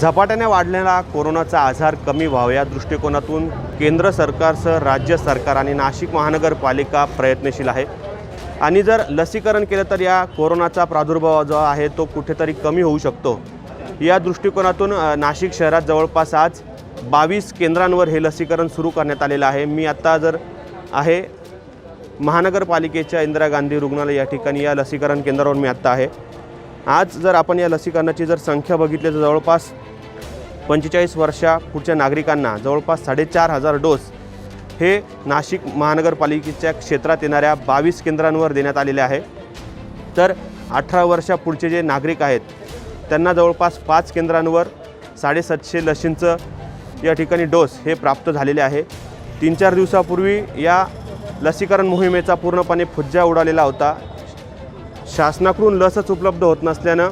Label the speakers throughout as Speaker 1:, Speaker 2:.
Speaker 1: झपाट्याने वाढलेला कोरोनाचा आजार कमी व्हावा या दृष्टिकोनातून केंद्र सरकारसह राज्य सरकार आणि नाशिक महानगरपालिका प्रयत्नशील आहे. आणि जर लसीकरण केलं तर या कोरोनाचा प्रादुर्भाव जो आहे तो कुठेतरी कमी होऊ शकतो. या दृष्टिकोनातून नाशिक शहरात जवळपास आज बावीस केंद्रांवर हे लसीकरण सुरू करण्यात आलेलं आहे. मी आत्ता जर आहे महानगरपालिकेच्या इंदिरा गांधी रुग्णालय या ठिकाणी या लसीकरण केंद्रावर मी आत्ता आहे. आज जर आपण या लसीकरणाची जर संख्या बघितली तर जवळपास पंचेचाळीस वर्षा पुढच्या नागरिकांना जवळपास साडेचार हजार डोस हे नाशिक महानगरपालिकेच्या क्षेत्रात येणाऱ्या बावीस केंद्रांवर देण्यात आलेले आहे. तर अठरा वर्षा पुढचे जे नागरिक आहेत त्यांना जवळपास पाच केंद्रांवर साडेसातशे लसींचं या ठिकाणी डोस हे प्राप्त झालेले आहे. तीन चार दिवसापूर्वी या लसीकरण मोहिमेचा पूर्णपणे फुज्जा उडालेला होता. शासनाकडून लसच उपलब्ध होत नसल्यानं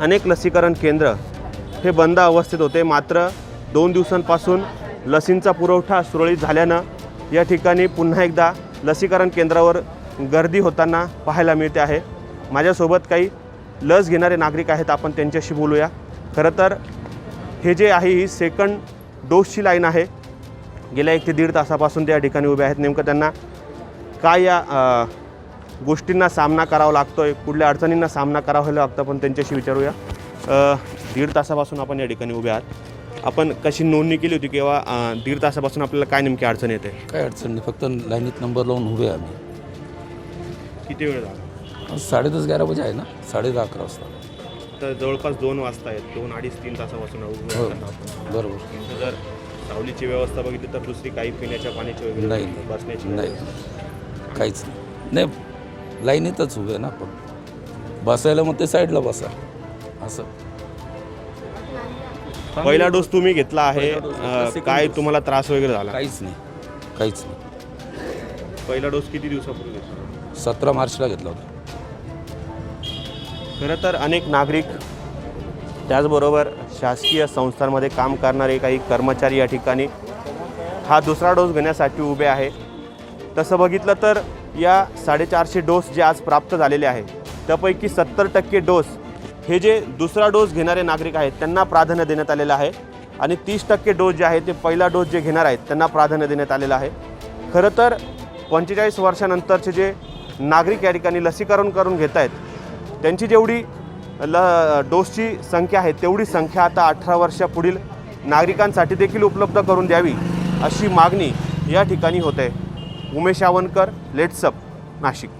Speaker 1: अनेक लसीकरण केंद्र हे बंद अवस्थेत होते. मात्र दोन दिवसांपासून लसींचा पुरवठा सुरळीत झाल्यानं या ठिकाणी पुन्हा एकदा लसीकरण केंद्रावर गर्दी होताना पाहायला मिळते आहे. माझ्यासोबत काही लस घेणारे नागरिक आहेत. आपण त्यांच्याशी बोलूया. खरं तर हे जे आहे ही सेकंड डोसची लाईन आहे. गेल्या एक ते दीड तासापासून त्या ठिकाणी उभे आहेत. नेमकं त्यांना काय या गोष्टींना सामना करावा लागतो आहे कुठल्या अडचणींना सामना करावा लागतो आपण त्यांच्याशी विचारूया. दीड तासापासून आपण या ठिकाणी उभे आहात. आपण कशी नोंदणी केली होती किंवा दीड तासापासून आपल्याला काय नेमकी अडचण येते?
Speaker 2: काय अडचण नाही फक्त लाईनीत नंबर लावून उभे आम्ही.
Speaker 1: किती वेळ झाला?
Speaker 2: साडे दस ग्यारा बजे आहे ना? साडे दहा अकरा वाजता.
Speaker 1: तर जवळपास दोन वाजता आहेत. दोन अडीच तीन तासापासून
Speaker 2: हो. बरोबर.
Speaker 1: जर सावलीची व्यवस्था बघितली तर दुसरी काही पिण्याच्या पाण्याची वगैरे
Speaker 2: नाही
Speaker 1: बसण्याची
Speaker 2: नाही. काहीच नाही लाईनीतच उभे ना आपण. बसायला मग ते साईडला बसा. असं.
Speaker 1: पहिला डोस तुम्ही घेतला आहे.
Speaker 2: पहिला डोस घेतला,
Speaker 1: अ,
Speaker 2: second
Speaker 1: काय. तुम्हाला त्रास वगैरे झाला?
Speaker 2: काहीच नाही. काहीच नाही.
Speaker 1: पहिला डोस किती दिवसापूर्वी घेतला?
Speaker 2: सतरा मार्चला घेतला होता.
Speaker 1: खरं तर अनेक नागरिक त्याचबरोबर शासकीय संस्थांमध्ये काम करणारे काही कर्मचारी या ठिकाणी हा दुसरा डोस घेण्यासाठी उभे आहे. तसं बघितलं तर या साडेचारशे डोस जे आज प्राप्त झालेले आहे त्यापैकी सत्तर टक्के डोस हे जे दुसरा डोस घेणारे नागरिक आहेत त्यांना प्राधान्य देण्यात आलेलं आहे. आणि तीस टक्के डोस जे आहे ते पहिला डोस जे घेणार आहेत त्यांना प्राधान्य देण्यात आलेलं आहे. खरं तर पंचेचाळीस वर्षानंतरचे जे नागरिक या ठिकाणी लसीकरण करून घेत आहेत त्यांची जेवढी ल डोसची संख्या आहे तेवढी संख्या आता अठरा वर्षापुढील नागरिकांसाठी देखील उपलब्ध करून द्यावी अशी मागणी या ठिकाणी होत आहे. उमेश आवनकर लेट्सअप नाशिक.